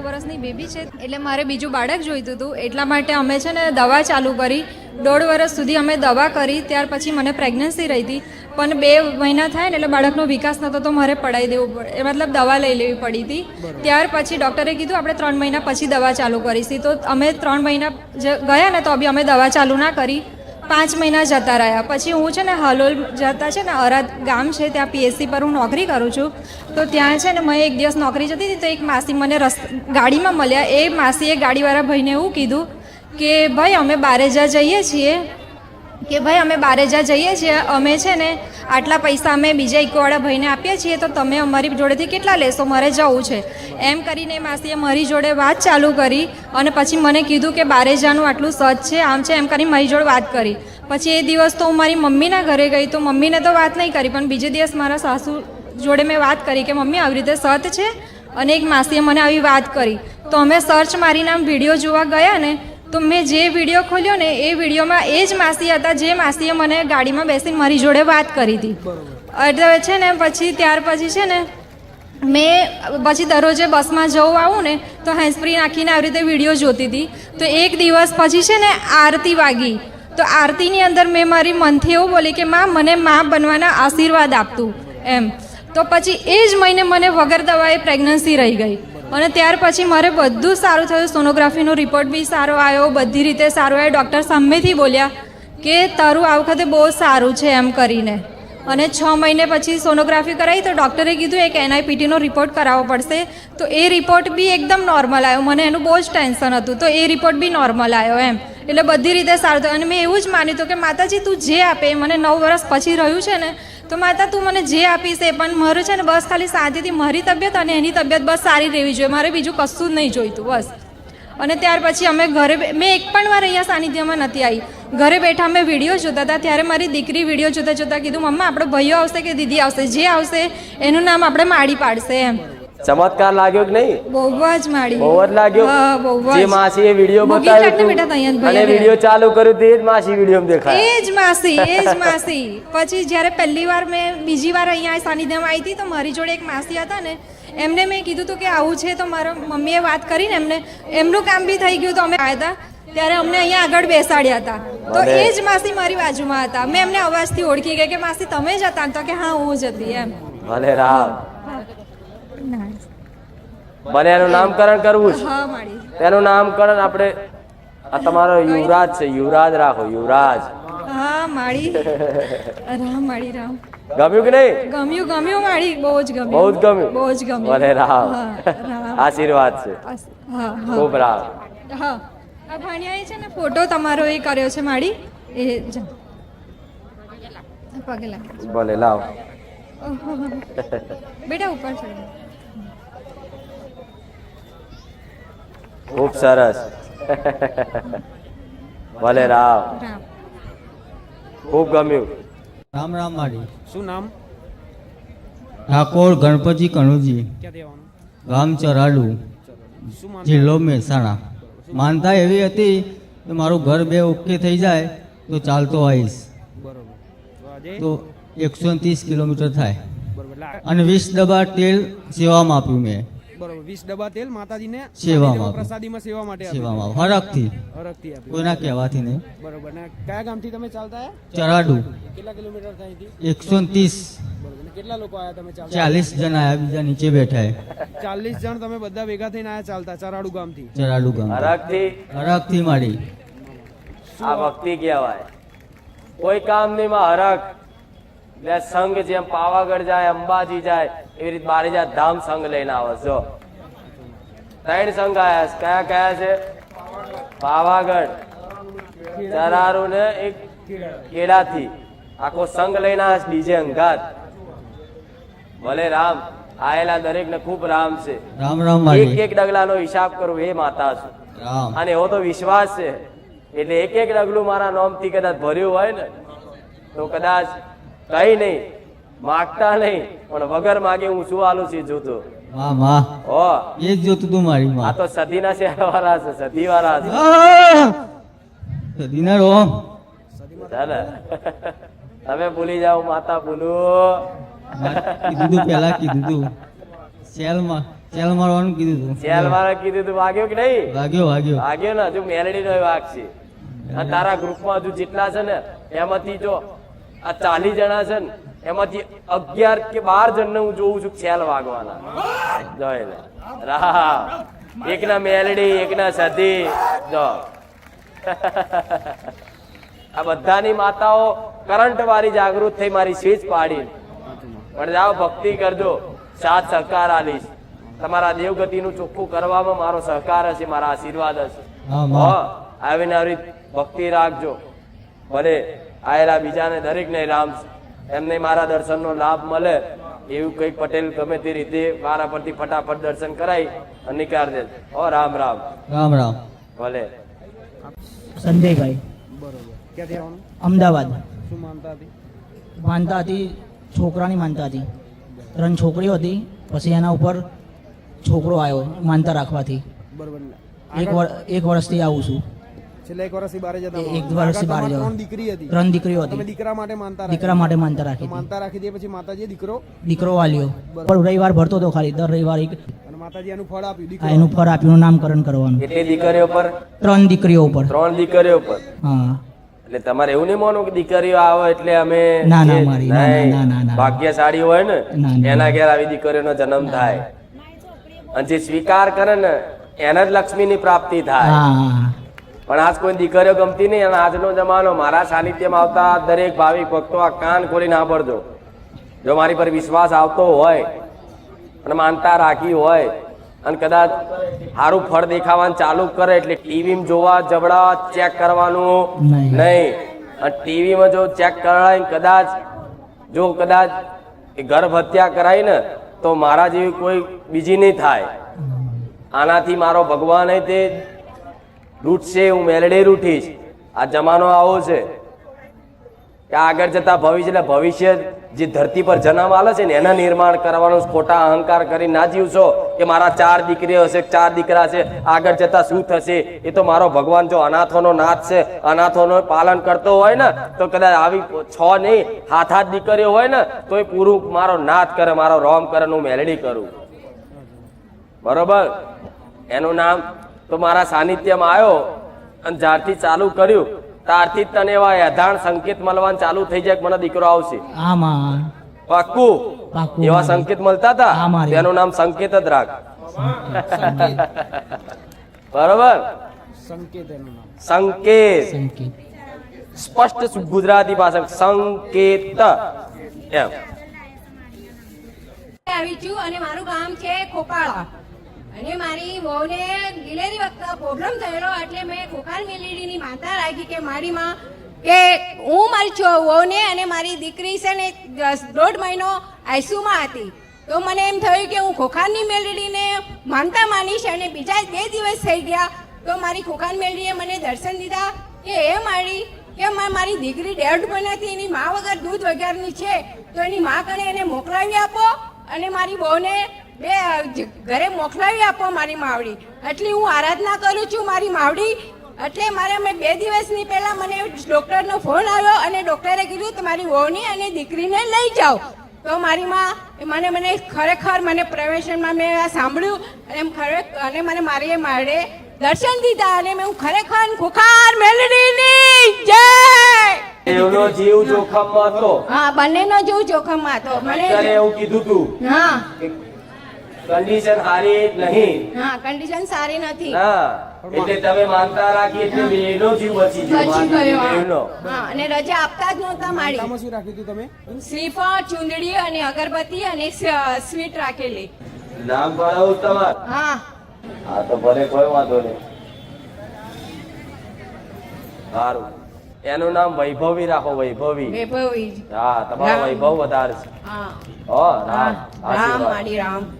નવ વર્ષની બેબી છે. એટલે મારે બીજું બાળક જોઈતું હતું. એટલા માટે અમે છે ને દવા ચાલુ કરી. દોઢ વર્ષ સુધી અમે દવા કરી. ત્યાર પછી મને પ્રેગ્નન્સી રહી હતી. પણ બે મહિના થાય ને એટલે બાળકનો વિકાસ નહોતો તો મારે પડાવી દેવું પડે એ મતલબ દવા લઈ લેવી પડી હતી. ત્યાર પછી ડૉક્ટરે કીધું આપણે ત્રણ મહિના પછી દવા ચાલુ કરીશી. તો અમે ત્રણ મહિના ગયા ને તો બી અમે દવા ચાલુ ના કરી. પાંચ મહિના જતા રહ્યા. પછી હું છે ને હલોલ જતા છે ને અરાદ ગામ છે, ત્યાં પીએસસી પર હું નોકરી કરું છું. તો ત્યાં છે ને મેં એક દિવસ નોકરી જતી હતી તો એક માસી મને રસ, ગાડીમાં મળ્યા. એ માસીએ ગાડીવાળા ભાઈને એવું કીધું કે, ભાઈ, અમે બારેજા જઈએ છીએ કે ભાઈ, અમે બારેજા જઈએ છીએ, અમે છે ને આટલા પૈસા અમે બીજા ઇકોવાળા ભાઈને આપીએ છીએ, તો તમે અમારી જોડેથી કેટલા લેશો? મારે જવું છે. એમ કરીને માસીએ મારી જોડે વાત ચાલુ કરી અને પછી મને કીધું કે બારેજાનું આટલું સજ છે, આમ છે, એમ કરીને મારી જોડે વાત કરી. પછી એ દિવસ તો હું મારી મમ્મીના ઘરે ગઈ, તો મમ્મીને તો વાત નહીં કરી, પણ બીજે દિવસ મારા સાસુ જોડે મેં વાત કરી કે, મમ્મી, આવી રીતે સત છે? અને એક માસીએ મને આવી વાત કરી. તો અમે સર્ચ મારી નામ વીડિયો જોવા ગયા ને તો મેં જે વીડિયો ખોલ્યો ને એ વિડીયોમાં એ જ માસી હતા, જે માસીએ મને ગાડીમાં બેસીને મારી જોડે વાત કરી હતી. એટલે છે ને પછી, ત્યાર પછી છે ને મેં પછી દરરોજે બસમાં જવું આવું ને, તો હેન્ડસ્પ્રી નાખીને આવી રીતે વીડિયો જોતી હતી. તો એક દિવસ પછી છે ને આરતી વાગી. તો આરતીની અંદર મેં મારી મનથી એવું બોલી કે, માં, મને મા બનવાના આશીર્વાદ આપતું. એમ. તો પછી એ જ મહિને મને વગર દવાએ પ્રેગ્નન્સી રહી ગઈ. અને ત્યાર પછી મારે બધું સારું થયું. સોનોગ્રાફીનો રિપોર્ટ બી સારો આવ્યો. બધી રીતે સારો આવ્યો. ડૉક્ટર સામેથી બોલ્યા કે તારું આ વખતે બહુ સારું છે એમ કરીને. અને છ મહિને પછી સોનોગ્રાફી કરાવી તો ડૉક્ટરે કીધું, એક એનઆઈપીટીનો રિપોર્ટ કરાવવો પડશે. તો એ રિપોર્ટ બી એકદમ નોર્મલ આવ્યો. મને એનું બહુ જ ટેન્શન હતું. તો એ રિપોર્ટ બી નોર્મલ આવ્યો એમ. એટલે બધી રીતે સારું થયું. અને મેં એવું જ માન્યું હતું કે, માતાજી, તું જે આપે મને નવ વર્ષ પછી રહ્યું છે ને તો માતા, તું મને જે આપીશ એ પણ મારું છે ને, બસ ખાલી શાંતિથી મારી તબિયત અને એની તબિયત બસ સારી રહેવી જોઈએ. મારે બીજું કશું જ નહીં જોઈતું, બસ. અને ત્યાર પછી અમે ઘરે મેં એક પણ વાર અહીંયા સાનિધ્યમાં નથી આવી. ઘરે બેઠા અમે વીડિયો જોતા હતા. ત્યારે મારી દીકરી વીડિયો જોતા જોતા કીધું, મમ્મા, આપણો ભાઈઓ આવશે કે દીદી આવશે? જે આવશે, એનું નામ આપણે માડી પાડશે. એમ. ચમત્કાર લાગ્યો કે નહીં? બહુ જ માડી. બહુ જ લાગ્યો? હા બહુ જે. માસી એ વીડિયો બતાવ્યો અને વિડિયો વીડિયો ચાલુ કર્યો તે જ માસી વિડિયો દેખાય. એ જ માસી એ જ માસી. પછી જ્યારે પહેલી વાર મેં બીજી વાર અહીંયા સાનિધ્યમાં આવી હતી તો મારી જોડે એક માસી હતા ને એમને મેં કીધું હતું કે આવું છે તો મારા મમ્મીએ વાત કરીને એમને એમનું કામ બી થઈ ગયું તો અમે આવ્યા હતા. ત્યારે અમને અહીંયા આગળ બેસાડ્યા હતા. તો એ જ માસી મારી બાજુમાં હતા. મેં એમને અવાજથી ઓળખી ગઈ કે માસી તમે જ હતા તો કે હા હું જ હતી એમ. ભલે રામ. મને એનું નામકરણ કરવું છે. તેનું નામકરણ આપણે આ તમારો યુવરાજ છે. યુવરાજ રાખો યુવરાજ. હા માળી રામ માડી રામ. ગમ્યું કે નહીં? ગમ્યું ગમ્યું માળી બહુ જ ગમ્યું. બહુ જ ગમ્યું. બહુ જ ગમ્યું. ભલે રામ. આશીર્વાદ છે. હા ખૂબ રામ. હા. આ ભાણિયાએ છે ને ફોટો તમારો એ કર્યો છે માળી એ જા. પગે લાગે. ભલે લાવ. બેટા ઉપર ચડ. ખૂબ સરસ. ભલે રામ. ખૂબ ગમ્યું. રામ રામ મારી. શું નામ? ઠાકોર ગણપતિ કણુજી. ગામ ચરાડુ. જિલ્લો મહેસાણા. માનતા એવી હતી કે મારું ઘર બે ઓકે થઈ જાય તો ચાલતો આવીશ. બરોબર. તો એકસો ત્રીસ કિલોમીટર થાય. અને વીસ ડબ્બા તેલ સેવામાં આપ્યું મેં. બરોબર. વીસ ડબ્બા તેલ માતાજીને સેવામાં પ્રસાદીમાં સેવા માટે. સેવામાં હરખથી. હરખથી થી કોઈના કહેવાથી નહીં. બરોબર. ને કયા ગામથી તમે ચાલતા આયા ચરાડુ. કેટલા કિલોમીટર થાય એકસો ત્રીસ. કેટલા લોકો આયા તમે ચાલતા? ચાલીસ જણ આવ્યા બીજા નીચે બેઠા ચાલીસ જણ તમે બધા ભેગા થઈને આયા ચાલતા ચરાડુ ગામથી? ચરાડુ ગામ. હરખથી મારી. આ ભક્તિ કહેવાય. કોઈ કામ નહીં માં હરખ. એટલે સંઘ જેમ પાવાગઢ જાય અંબાજી જાય એવી રીતે બારે જા ધામ સંઘ લઈને આવે જો. ત્રણ સંઘ આવ્યા. કયા કયા છે? પાવાગઢ ચરારુ ને એક કેળાથી. આખો સંઘ લઈને આવે ડીજે અંગાત. ભલે રામ આયેલા દરેક ને ખૂબ રામ છે. રામ રામ એક એક ડગલાનો હિસાબ કરવો એ માતા છું. અને એવો તો વિશ્વાસ છે. એટલે એક એક ડગલું મારા નોમથી કદાચ ભર્યું હોય ને તો કદાચ કઈ નહીં માગતા નહીં પણ વગર માગે હું શું આલું છું જોતો માં માં હો. એ જ જોતું તું મારી આ માં તો સદીના શહેર વાળા છે. સદી વાળા છે સદીના રોમ તમે ભૂલી જાઓ માતા ભૂલું. કીધું તું પહેલા કીધું તું. સેલમાં ચેલ મારવાનું કીધું હતું જેલ વાળા કીધું તું વાગ્યો કે નહીં? વાગ્યો વાગ્યો. વાગ્યો ને હજુ મેલડી નો વાગ છે. તારા ગ્રુપમાં હજુ જેટલા છે ને એમાંથી જો આ ચાલીસ જણા છે ને એમાંથી અગિયાર કે બાર જણને હું જોઉં છું છેલ વાગવાના. જોઈ રામ એકના મેલડી એકના સધી. જો. આ બધાની માતાઓ કરંટ વાળી જાગૃત થઈ મારી સ્વીચ પાડી પણ જાઓ ભક્તિ કરજો. સાથ સહકાર આલીશ તમારા દેવગતિનું ચોખ્ખું કરવામાં મારો સહકાર હશે મારા આશીર્વાદ હશે. હા, આવીને આવી ભક્તિ રાખજો. ભલે આયેલા બીજાને દરેકને રામ એમને મારા દર્શનનો લાભ મળે એવું કંઈક પટેલ ગમે તે રીતે મારા પરથી ફટાફટ દર્શન કરાય અને નિકાર દે ઓ રામ રામ. રામ રામ. ભલે. સંજયભાઈ. બરોબર. ક્યાંથી આવવાનું? અમદાવાદ. શું માનતા હતી? માનતા હતી છોકરાની માનતા હતી. ત્રણ છોકરીઓ હતી પછી એના ઉપર છોકરો આવ્યો માનતા રાખવાથી. બરોબર. એક વર એક વર્ષથી આવું છું. છેલ્લા એક વર્ષથી બારે જતા એક વર્ષથી બારે ત્રણ દીકરી હતી. ત્રણ દીકરીઓ હતી. દીકરા માટે માનતા દીકરા માટે માનતા રાખી માનતા રાખી દે પછી માતાજી દીકરો દીકરો વાલ્યો. પણ રવિવાર ભરતો હતો ખાલી. દર રવિવાર એક માતાજી એનું ફળ આપ્યું. એનું ફળ આપ્યું. નામકરણ કરવાનું. એટલે દીકરીઓ પર? ત્રણ દીકરીઓ ઉપર. ત્રણ દીકરીઓ પર? હા. એટલે તમારે એવું નહીં માનવું કે દીકરીઓ આવે એટલે અમે ના, ના, મારી, ના, ના, ના. ભાગ્યશાળી હોય ને. એના ઘેર આવી દીકરીઓનો જન્મ થાય. અને જે સ્વીકાર કરે ને એને જ લક્ષ્મીની પ્રાપ્તિ થાય. હા. પણ આજ કોઈ દીકરીઓ ગમતી નહીં અને આજનો જમાનો મારા સાનિધ્યમાં આવતા દરેક ભાવિક ભક્તો આ કાન ખોલીને સાંભળજો. જો મારી પર વિશ્વાસ આવતો હોય અને માનતા રાખી હોય અને કદાચ સારું ફળ દેખાવાનું ચાલુ કરે એટલે ટીવીમાં જોવા જબડા ચેક કરવાનું નહીં. અને ટીવીમાં જો ચેક કરાય કદાચ જો કદાચ એ ગર્ભ હત્યા કરાય ને તો મારા જેવી કોઈ બીજી નહીં થાય. આનાથી મારો ભગવાન તે લૂંટશે હું મેલડે રૂઠીશ આ જમાનો આવો છે કે આગળ જતા ભવિષ્ય એટલે ભવિષ્ય જે ધરતી પર જન્મ આલે છે ને એના નિર્માણ કરવાનું ખોટા અહંકાર કરી ના જીવશો કે મારા ચાર દીકરીઓ હશે, ચાર દીકરા છે, આગળ જતા શું થશે? એ તો મારો ભગવાન જો અનાથોનો નાથ છે, અનાથોનો પાલન કરતો હોય ને, તો કદાચ આવી છ નહીં, હાથ હાથ દીકરીઓ હોય ને તો એ પૂરું મારો નાથ કરે, મારો રોમ કરે હું મેલડી કરું. બરોબર? એનું નામ તો મારા સાનિધ્યમાં આવ્યો અને જ્યારથી ચાલુ કર્યું ત્યારથી તને એવા અધાણ સંકેત મળવાનું ચાલુ થઈ જાય મને દીકરો આવશે. આમાં પાક્કું? એવા સંકેત મળતા હતા? તેનું નામ સંકેત જ રાખ. બરોબર? સંકેત સ્પષ્ટ ગુજરાતી ભાષા સંકેત. એમ. આવી છું અને મારું ગામ છે ખોપાળા. અને મારી વહુને ડિલિવરી વખતે પ્રોબ્લેમ થયેલો એટલે મેં ખોખાર મેલેડીની માતા રાખી કે મારી માં કે હું મારી વહુને અને મારી દીકરી છે ને દોઢ મહિનો આઈસીયુમાં હતી. તો મને એમ થયું કે હું ખોખારની મેલેડીને માનતા માનીશ અને બીજા બે દિવસ થઈ ગયા તો મારી ખોખાન મેલડીએ મને દર્શન દીધા કે એ મારી, કે મારી દીકરી ડેઢ મહિનાથી એની મા વગર દૂધ વગરની છે, તો એની મા કને એને મોકલાવી આપો અને મારી બહુને બે ઘરે મોકલાવી આપો મારી માવડી. એટલી હું આરાધના કરું છું મારી માવડી. એટલે મારે મેં બે દિવસની પહેલા મને ડૉક્ટરનો ફોન આવ્યો અને ડૉક્ટરે કીધું તમારી વહુની અને દીકરીને લઈ જાઓ. તો મારી માં મને મને ખરેખર મને પ્રવેશનમાં મેં આ સાંભળ્યું અને ખરેખર અને મને મારી મારે દર્શન દીધા અને મેં હું ખરેખર ખુખાર મેલડીની જય! એનો જીવ જોખમમાં હતો. હા બંનેનો જેવું જોખમમાં હતો. મને એવું કીધું તું હા. કન્ડિશન સારી નહીં. હા કન્ડિશન સારી નથી. હા એટલે તમે માનતા રાખી એટલે એનો જીવ બચી ગયો. હા. અને રજા આપતા જ નહોતા મારી. આમાં શું રાખ્યું હતું તમે? શ્રીફળ ચુંદડી અને અગરબત્તી અને સ્વીટ રાખેલી. નામ ભણાવું તમાર? હા. હા તો ભલે કોઈ વાંધો નહીં. સારું. એનું નામ વૈભવી રાખો વૈભવી. વૈભવી. હા તમારો વૈભવ વધારે છે. હા. રામ. રામ રામ.